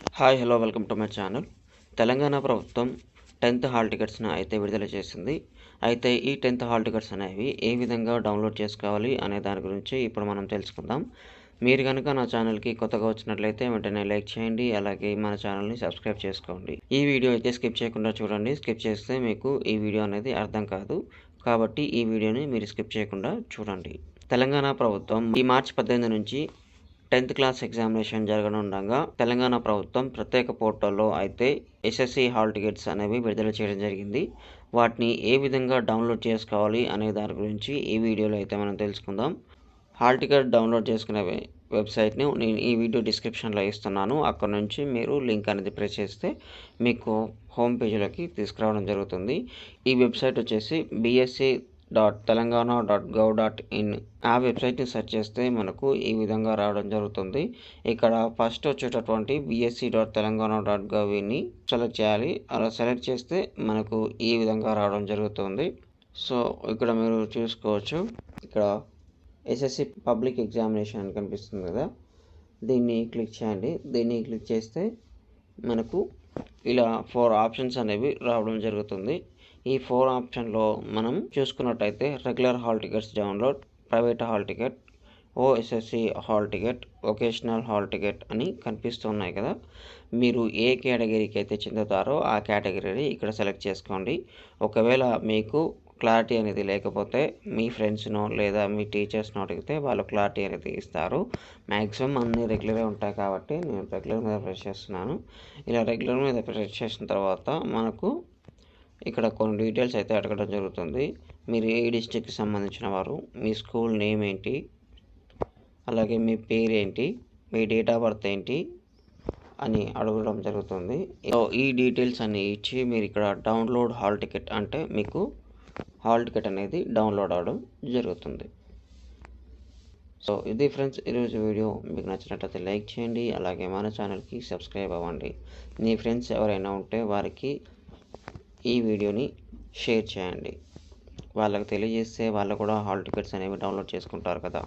Hi hello welcome to my channel. Telangana ప్రభుత్వం tenth hall టికెట్స్ను అయితే విడుదల చేసింది. అయితే ఈ టెన్త్ హాల్ టికెట్స్ అనేవి ఏ విధంగా డౌన్లోడ్ చేసుకోవాలి అనే దాని గురించి ఇప్పుడు మనం తెలుసుకుందాం. మీరు కనుక నా ఛానల్కి కొత్తగా వచ్చినట్లయితే వెంటనే లైక్ చేయండి అలాగే మన ఛానల్ని సబ్స్క్రైబ్ చేసుకోండి. ఈ వీడియో అయితే స్కిప్ చేయకుండా చూడండి. స్కిప్ చేస్తే మీకు ఈ వీడియో అనేది అర్థం కాదు. కాబట్టి ఈ వీడియోని మీరు స్కిప్ చేయకుండా చూడండి. తెలంగాణ ప్రభుత్వం ఈ మార్చి పద్దెనిమిది నుంచి టెన్త్ క్లాస్ ఎగ్జామినేషన్ జరగనుండగా తెలంగాణ ప్రభుత్వం ప్రత్యేక పోర్టల్లో అయితే ఎస్ఎస్సి హాల్ టికెట్స్ అనేవి విడుదల చేయడం జరిగింది. వాటిని ఏ విధంగా డౌన్లోడ్ చేసుకోవాలి అనే దాని గురించి ఈ వీడియోలో అయితే మనం తెలుసుకుందాం. హాల్ టికెట్ డౌన్లోడ్ చేసుకునే వెబ్సైట్ని నేను ఈ వీడియో డిస్క్రిప్షన్లో ఇస్తున్నాను. అక్కడ నుంచి మీరు లింక్ అనేది ప్రెస్ చేస్తే మీకు హోమ్ పేజీలోకి తీసుకురావడం జరుగుతుంది. ఈ వెబ్సైట్ వచ్చేసి BSE dot Telangana dot gov dot in ఆ వెబ్సైట్ని సెర్చ్ చేస్తే మనకు ఈ విధంగా రావడం జరుగుతుంది. ఇక్కడ ఫస్ట్ వచ్చేటటువంటి బిఎస్సి డాట్ తెలంగాణ డాట్ గవ్ని సెలెక్ట్ చేయాలి. అలా సెలెక్ట్ చేస్తే మనకు ఈ విధంగా రావడం జరుగుతుంది. సో ఇక్కడ మీరు చూసుకోవచ్చు. ఇక్కడ ఎస్ఎస్సి పబ్లిక్ ఎగ్జామినేషన్ అని కనిపిస్తుంది కదా. దీన్ని క్లిక్ చేయండి. దీన్ని క్లిక్ చేస్తే మనకు ఇలా ఫోర్ ఆప్షన్స్ అనేవి రావడం జరుగుతుంది. ఈ ఫోర్ ఆప్షన్లో మనం చూసుకున్నట్టయితే regular hall tickets download private hall ticket OSSC hall ticket vocational hall ticket అని కనిపిస్తున్నాయి కదా. మీరు ఏ కేటగిరీకి అయితే చెందుతారో ఆ కేటగిరీని ఇక్కడ సెలెక్ట్ చేసుకోండి. ఒకవేళ మీకు క్లారిటీ అనేది లేకపోతే మీ ఫ్రెండ్స్నో లేదా మీ టీచర్స్నో అడిగితే వాళ్ళు క్లారిటీ అనేది ఇస్తారు. మ్యాక్సిమం అన్నీ రెగ్యులరే ఉంటాయి కాబట్టి నేను రెగ్యులర్ మీద ప్రెస్ చేస్తున్నాను. ఇలా రెగ్యులర్ మీద ప్రెస్ చేసిన తర్వాత మనకు ఇక్కడ కొన్ని డీటెయిల్స్ అయితే అడగడం జరుగుతుంది. మీరు ఏ డిస్టిక్కి సంబంధించిన వారు మీ స్కూల్ నేమ్ ఏంటి అలాగే మీ పేరు ఏంటి మీ డేట్ ఆఫ్ బర్త్ ఏంటి అని అడగడం జరుగుతుంది. ఈ డీటెయిల్స్ అన్ని ఇచ్చి మీరు ఇక్కడ డౌన్లోడ్ హాల్ టికెట్ అంటే మీకు హాల్ టికెట్ అనేది డౌన్లోడ్ అవడం జరుగుతుంది. సో ఇది ఫ్రెండ్స్ ఈరోజు వీడియో. మీకు నచ్చినట్లయితే లైక్ చేయండి. అలాగే మన ఛానల్కి సబ్స్క్రైబ్ అవ్వండి. మీ ఫ్రెండ్స్ ఎవరైనా ఉంటే వారికి ఈ వీడియోని షేర్ చేయండి. వాళ్ళకి తెలియజేస్తే వాళ్ళు కూడా హాల్ టికెట్స్ అనేవి డౌన్లోడ్ చేసుకుంటారు కదా.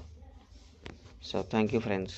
So thank you friends